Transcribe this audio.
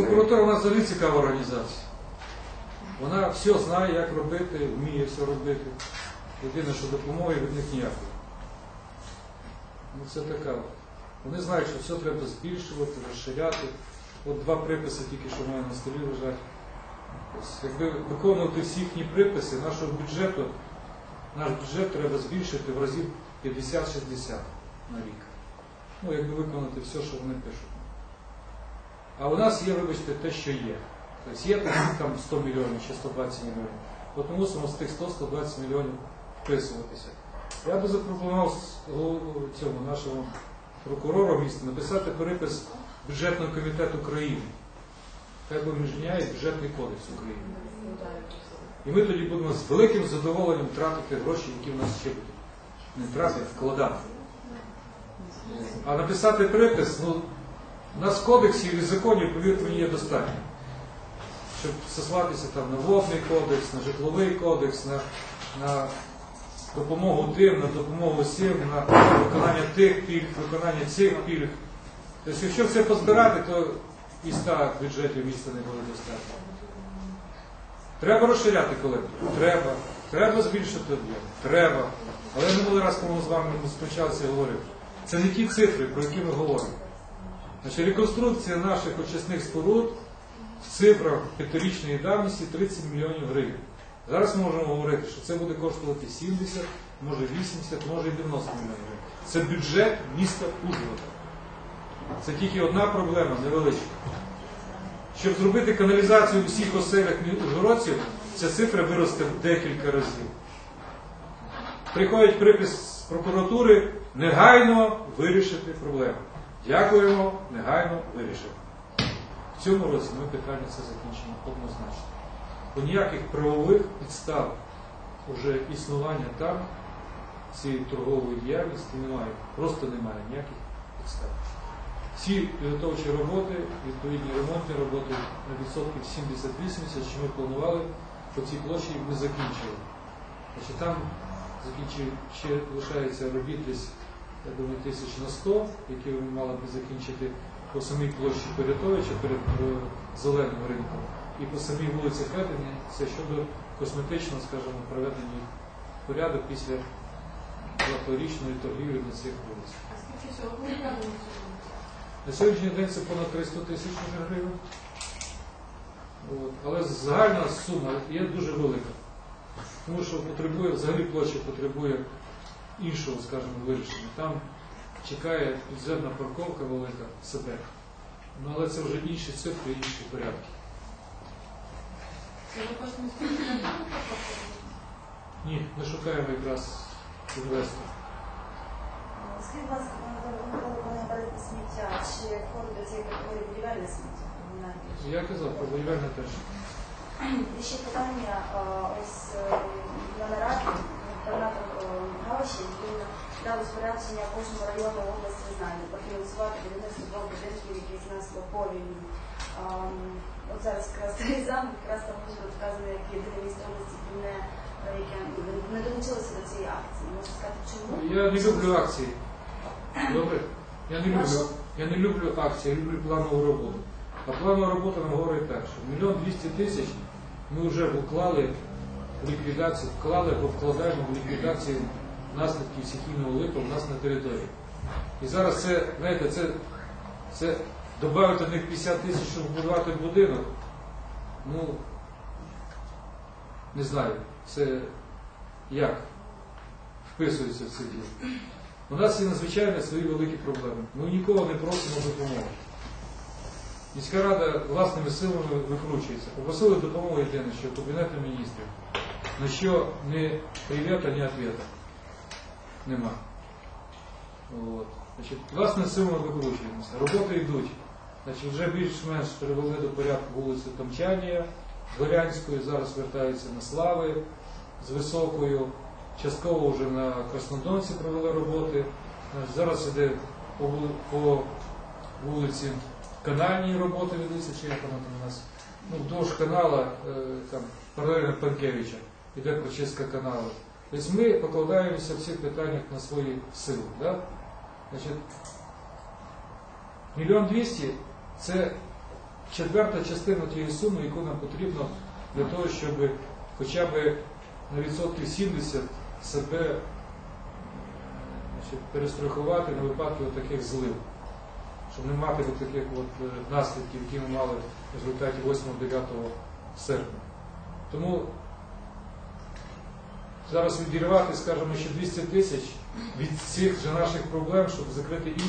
Прокуратура у нас взагалі цікава організація. Вона все знає, як робити, вміє все робити. Єдине, що допомоги від них ніякої. Ну це така. Вони знають, що все треба збільшувати, розширяти. От два приписи тільки що в на столі лежать. Ось, якби виконувати всі їхні приписи, нашого бюджету, наш бюджет треба збільшити в разів 50-60 на рік. Ну, якби виконати все, що вони пишуть. А у нас є, вибачте, те, що є. Тобто є там 100 мільйонів чи 120 мільйонів. От ми мусимо з тих 100-120 мільйонів вписуватися. Я би запропонував цьому нашому прокурору міста написати перепис бюджетного комітету України. Хай би міняє бюджетний кодекс України. І ми тоді будемо з великим задоволенням тратити гроші, які в нас ще будуть. Не тратити, вкладати. А написати припис, ну, у нас кодексів і законів, повірте мені, є достатньо. Щоб сослатися там на водний кодекс, на житловий кодекс, на, на допомогу тим, на допомогу сім, на виконання тих пільг, виконання цих пільг. Тобто, якщо все позбирати, то і 100 бюджетів міста не буде достатньо. Треба розширяти колектор? Треба. Треба збільшити об'єм? Треба. Але минулий раз, коли ми з вами зустрічалися і говорив, це не ті цифри, про які ми говоримо. Значить, реконструкція наших очисних споруд в цифрах п'ятирічної давності 30 мільйонів гривень. Зараз ми можемо говорити, що це буде коштувати 70, може 80, може і 90 мільйонів гривень. Це бюджет міста Ужгорода. Це тільки одна проблема, невеличка. Щоб зробити каналізацію у всіх оселях ужгородців, ця цифра виросте в декілька разів. Приходить припис з прокуратури негайно вирішити проблему. Дякуємо, негайно вирішимо. В цьому році ми питання це закінчимо однозначно. Бо ніяких правових підстав уже існування там цієї торгової діяльності немає. Просто немає ніяких підстав. Всі підготовчі роботи, відповідні ремонтні роботи на відсотків 70-80, що ми планували по цій площі, ми закінчили. Значить, там закінчив, ще лишається робіт десь, я думаю, тисяч на 100, які ми мали б закінчити по самій площі Порятовича перед е, зеленим ринком. І по самій вулиці Федині це щодо косметичного, скажімо, приведення їх порядок після багаторічної торгівлі на цих вулицях. А скільки буде? На сьогоднішній день це понад 300 тисяч гривень. От. Але загальна сума є дуже велика. Тому що потребує, взагалі площа потребує іншого, скажімо, вирішення. Там чекає підземна парковка велика себе. Ну, але це вже інші цифри, інші порядки. Це ви хочете Ні, ми шукаємо якраз інвестора. Скажіть, будь ласка, коли берете сміття, чи входить до цієї категорії будівельне сміття? комунальне? Я казав про будівельне теж. І ще питання, е, ось е, на нараді губернатор е, Галичі, він дав кожному району області знання профінансувати будівництво двох будинків, які знесло повінь. Ем, От зараз якраз цей зам, якраз там буде вказано, як єдине місто області, не, яке не долучилося до цієї акції. Можна сказати, чому? Я не люблю акції. Добре? Я не люблю, я не люблю акції, я люблю планову роботу. А планова робота нам говорить так, що мільйон двісті тисяч ми вже вклали в ліквідацію, вклали або вкладаємо в ліквідацію наслідків стихійного липа в нас на території. І зараз це, знаєте, це, це додати них 50 тисяч, щоб будувати будинок. Ну, не знаю, це як вписується в це діло. У нас є надзвичайно свої великі проблеми. Ми нікого не просимо допомоги. Міська рада власними силами викручується. Попросили допомогу єдине, що Кабінету міністрів. На що ні привіта, ні ответа нема. От. Значить, власними силами викручуємося. Роботи йдуть. Значить, вже більш-менш привели до порядку вулицю Тамчанія, Горянської, зараз вертаються на Слави з Високою. Частково вже на Краснодонці провели роботи. Зараз іде по, вулиці канальні роботи ведуться, чи як воно там у нас. Ну, вдовж канала, е, там, паралельно Панкевича, іде прочистка каналу. Тобто ми покладаємося в цих питаннях на свої сили. Да? Мільйон двісті це четверта частина тієї суми, яку нам потрібно для того, щоб хоча б на відсотків 70 себе значить, перестрахувати на випадки таких злив, щоб не мати от таких от е, наслідків, які ми мали в результаті 8-9 серпня. Тому зараз відірвати, скажімо, ще 200 тисяч від цих же наших проблем, щоб закрити інші.